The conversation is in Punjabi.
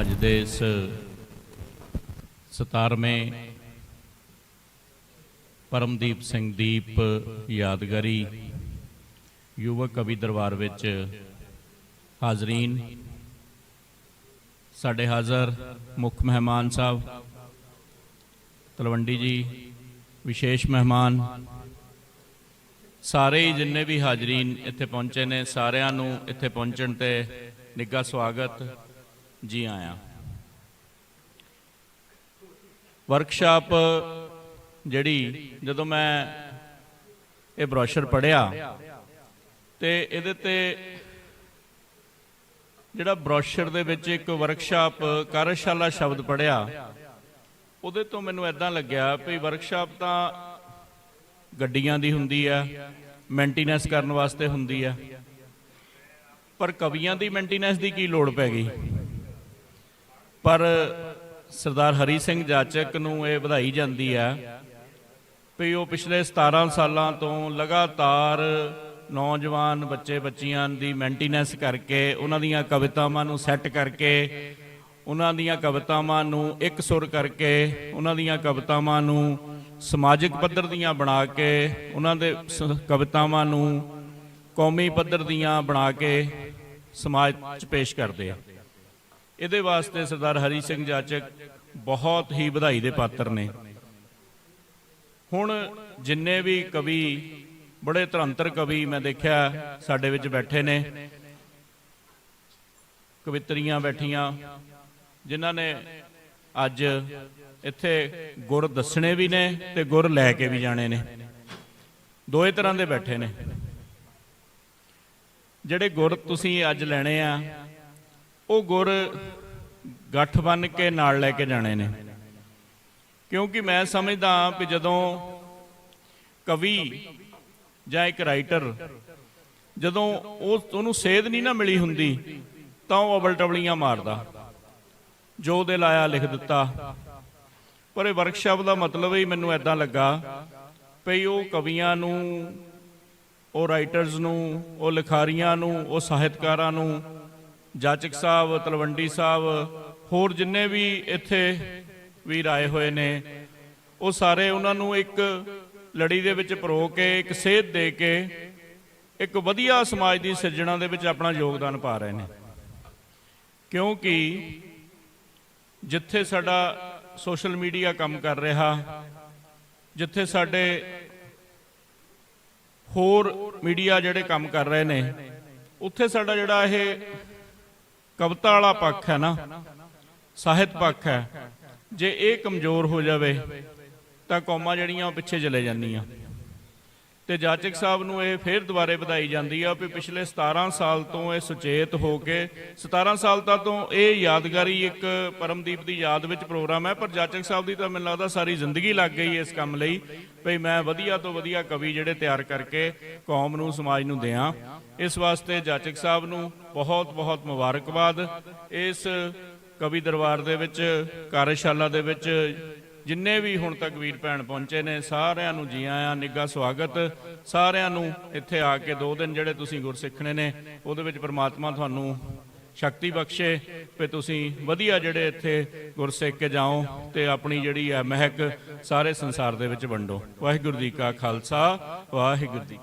ਅੱਜ ਦੇ ਇਸ 17ਵੇਂ ਪਰਮਦੀਪ ਸਿੰਘ ਦੀਪ ਯਾਦਗਾਰੀ ਯੁਵਕ ਕਵੀ ਦਰਬਾਰ ਵਿੱਚ ਹਾਜ਼ਰੀਨ। ਸਾਡੇ ਹਾਜ਼ਰ ਮੁੱਖ ਮਹਿਮਾਨ ਸਾਹਿਬ, ਤਲਵੰਡੀ ਜੀ, ਵਿਸ਼ੇਸ਼ ਮਹਿਮਾਨ। ਸਾਰੇ ਹੀ ਜਿੰਨੇ ਵੀ ਹਾਜ਼ਰੀਨ ਇੱਥੇ ਪਹੁੰਚੇ ਨੇ, ਸਾਰਿਆਂ ਨੂੰ ਇੱਥੇ ਪਹੁੰਚਣ ਤੇ ਨਿੱਘਾ ਸਵਾਗਤ। ਜੀ ਆਇਆਂ। ਵਰਕਸ਼ਾਪ ਜਿਹੜੀ ਜਦੋਂ ਮੈਂ ਇਹ ਬ੍ਰੋਸ਼ਰ ਪੜਿਆ ਤੇ ਇਹਦੇ ਤੇ ਜਿਹੜਾ ਬ੍ਰੋਸ਼ਰ ਦੇ ਵਿੱਚ ਇੱਕ ਵਰਕਸ਼ਾਪ ਕਾਰਜਸ਼ਾਲਾ ਸ਼ਬਦ ਪੜਿਆ ਉਹਦੇ ਤੋਂ ਮੈਨੂੰ ਐਦਾਂ ਲੱਗਿਆ ਵੀ ਵਰਕਸ਼ਾਪ ਤਾਂ ਗੱਡੀਆਂ ਦੀ ਹੁੰਦੀ ਆ ਮੇਨਟੇਨੈਂਸ ਕਰਨ ਵਾਸਤੇ ਹੁੰਦੀ ਆ, ਪਰ ਕਵੀਆਂ ਦੀ ਮੇਨਟੇਨੈਂਸ ਦੀ ਕੀ ਲੋੜ ਪੈ ਗਈ? ਪਰ ਸਰਦਾਰ ਹਰੀ ਸਿੰਘ ਜਾਚਕ ਨੂੰ ਇਹ ਵਧਾਈ ਜਾਂਦੀ ਆ ਵੀ ਉਹ ਪਿਛਲੇ 17 ਸਾਲਾਂ ਤੋਂ ਲਗਾਤਾਰ ਨੌਜਵਾਨ ਬੱਚੇ ਬੱਚੀਆਂ ਦੀ ਮੇਨਟੇਨੈਂਸ ਕਰਕੇ, ਉਹਨਾਂ ਦੀਆਂ ਕਵਿਤਾਵਾਂ ਨੂੰ ਸੈੱਟ ਕਰਕੇ, ਉਹਨਾਂ ਦੀਆਂ ਕਵਿਤਾਵਾਂ ਨੂੰ ਇੱਕ ਸੁਰ ਕਰਕੇ, ਉਹਨਾਂ ਦੀਆਂ ਕਵਿਤਾਵਾਂ ਨੂੰ ਸਮਾਜਿਕ ਪੱਧਰ ਦੀਆਂ ਬਣਾ ਕੇ, ਉਹਨਾਂ ਦੇ ਕਵਿਤਾਵਾਂ ਨੂੰ ਕੌਮੀ ਪੱਧਰ ਦੀਆਂ ਬਣਾ ਕੇ ਸਮਾਜ 'ਚ ਪੇਸ਼ ਕਰਦੇ ਆ। ਇਹਦੇ ਵਾਸਤੇ ਸਰਦਾਰ ਹਰੀ ਸਿੰਘ ਜਾਚਕ ਬਹੁਤ ਹੀ ਵਧਾਈ ਦੇ ਪਾਤਰ ਨੇ। ਹੁਣ ਜਿੰਨੇ ਵੀ ਕਵੀ, ਬੜੇ ਧਰੰਤਰ ਕਵੀ ਮੈਂ ਦੇਖਿਆ ਸਾਡੇ ਵਿੱਚ ਬੈਠੇ ਨੇ। ਕਵਿਤਰੀਆਂ ਬੈਠੀਆਂ, ਜਿਨ੍ਹਾਂ ਨੇ ਅੱਜ ਇੱਥੇ ਗੁਰ ਦੱਸਣੇ ਵੀ ਨੇ ਤੇ ਗੁਰ ਲੈ ਕੇ ਵੀ ਜਾਣੇ ਨੇ। ਦੋਏ ਤਰ੍ਹਾਂ ਦੇ ਬੈਠੇ ਨੇ। ਜਿਹੜੇ ਗੁਰ ਤੁਸੀਂ ਅੱਜ ਲੈਣੇ ਆ ਉਹ ਗੁਰ ਗੱਠ ਬੰਨ ਕੇ ਨਾਲ ਲੈ ਕੇ ਜਾਣੇ ਨੇ। ਕਿਉਂਕਿ ਮੈਂ ਸਮਝਦਾ ਕਿ ਜਦੋਂ ਕਵੀ ਜਾਂ ਇੱਕ ਰਾਈਟਰ ਜਦੋਂ ਉਹ, ਉਹਨੂੰ ਸੇਧ ਨਹੀਂ ਨਾ ਮਿਲੀ ਹੁੰਦੀ, ਤਾਂ ਉਹ ਅਬਲ ਟਬਲੀਆਂ ਮਾਰਦਾ। ਜੋ ਦੇ ਲਾਇਆ ਲਿਖ ਦਿੱਤਾ। ਪਰ ਇਹ ਵਰਕਸ਼ਾਪ ਦਾ ਮਤਲਬ ਹੀ ਮੈਨੂੰ ਐਦਾਂ ਲੱਗਾ ਵੀ ਉਹ ਕਵੀਆਂ ਨੂੰ, ਉਹ ਰਾਈਟਰਸ ਨੂੰ, ਉਹ ਲਿਖਾਰੀਆਂ ਨੂੰ, ਉਹ ਸਾਹਿਤਕਾਰਾਂ ਨੂੰ ਜਾਚਕ ਸਾਹਿਬ, ਤਲਵੰਡੀ ਸਾਹਿਬ, ਹੋਰ ਜਿੰਨੇ ਵੀ ਇੱਥੇ ਵੀਰ ਆਏ ਹੋਏ ਨੇ, ਉਹ ਸਾਰੇ ਉਹਨਾਂ ਨੂੰ ਇੱਕ ਲੜੀ ਦੇ ਵਿੱਚ ਪਰੋ ਕੇ, ਇੱਕ ਸੇਧ ਦੇ ਕੇ, ਇੱਕ ਵਧੀਆ ਸਮਾਜ ਦੀ ਸਿਰਜਣਾ ਦੇ ਵਿੱਚ ਆਪਣਾ ਯੋਗਦਾਨ ਪਾ ਰਹੇ ਨੇ। ਕਿਉਂਕਿ ਜਿੱਥੇ ਸਾਡਾ ਸੋਸ਼ਲ ਮੀਡੀਆ ਕੰਮ ਕਰ ਰਿਹਾ, ਜਿੱਥੇ ਸਾਡੇ ਹੋਰ ਮੀਡੀਆ ਜਿਹੜੇ ਕੰਮ ਕਰ ਰਹੇ ਨੇ, ਉੱਥੇ ਸਾਡਾ ਜਿਹੜਾ ਇਹ ਕਵਿਤਾ ਵਾਲਾ ਪੱਖ ਹੈ ਨਾ, ਸਾਹਿਤ ਪੱਖ ਹੈ। ਜੇ ਇਹ ਕਮਜ਼ੋਰ ਹੋ ਜਾਵੇ, ਤਾਂ ਕੌਮਾਂ ਜਿਹੜੀਆਂ ਉਹ ਪਿੱਛੇ ਚਲੇ ਜਾਂਦੀਆਂ। ਤੇ ਜਾਚਕ ਸਾਹਿਬ ਨੂੰ ਇਹ ਫੇਰ ਦੁਬਾਰੇ ਵਧਾਈ ਜਾਂਦੀ ਆ ਵੀ ਪਿਛਲੇ 17 ਸਾਲ ਤੋਂ ਇਹ ਸੁਚੇਤ ਹੋ ਕੇ 17 ਸਾਲ ਤਾਂ ਤੋਂ ਇਹ ਯਾਦਗਾਰੀ ਇੱਕ ਪਰਮਦੀਪ ਦੀ ਯਾਦ ਵਿੱਚ ਪ੍ਰੋਗਰਾਮ ਹੈ, ਪਰ ਜਾਚਕ ਸਾਹਿਬ ਦੀ ਤਾਂ ਮੈਨੂੰ ਲੱਗਦਾ ਸਾਰੀ ਜ਼ਿੰਦਗੀ ਲੱਗ ਗਈ ਇਸ ਕੰਮ ਲਈ ਵੀ ਮੈਂ ਵਧੀਆ ਤੋਂ ਵਧੀਆ ਕਵੀ ਜਿਹੜੇ ਤਿਆਰ ਕਰਕੇ ਕੌਮ ਨੂੰ, ਸਮਾਜ ਨੂੰ ਦਿਆਂ। ਇਸ ਵਾਸਤੇ ਜਾਚਕ ਸਾਹਿਬ ਨੂੰ ਬਹੁਤ ਬਹੁਤ ਮੁਬਾਰਕਬਾਦ। ਇਸ ਕਵੀ ਦਰਬਾਰ ਦੇ ਵਿੱਚ, ਕਾਰਜਸ਼ਾਲਾ ਦੇ ਵਿੱਚ ਜਿੰਨੇ ਵੀ ਹੁਣ ਤੱਕ ਵੀਰ ਭੈਣ ਪਹੁੰਚੇ ਨੇ, ਸਾਰਿਆਂ ਨੂੰ ਜੀ ਆਇਆਂ, ਨਿੱਘਾ ਸਵਾਗਤ। ਸਾਰਿਆਂ ਨੂੰ ਇੱਥੇ ਆ ਕੇ ਦੋ ਦਿਨ ਜਿਹੜੇ ਤੁਸੀਂ ਗੁਰਸਿੱਖਣੇ ਨੇ, ਉਹਦੇ ਵਿੱਚ ਪ੍ਰਮਾਤਮਾ ਤੁਹਾਨੂੰ ਸ਼ਕਤੀ ਬਖਸ਼ੇ ਤੇ ਤੁਸੀਂ ਵਧੀਆ ਜਿਹੜੇ ਇੱਥੇ ਗੁਰਸਿੱਖ ਕੇ ਜਾਓ ਤੇ ਆਪਣੀ ਜਿਹੜੀ ਹੈ ਮਹਿਕ ਸਾਰੇ ਸੰਸਾਰ ਦੇ ਵਿੱਚ ਵੰਡੋ। ਵਾਹਿਗੁਰੂ ਜੀ ਕਾ ਖਾਲਸਾ, ਵਾਹਿਗੁਰੂ ਜੀ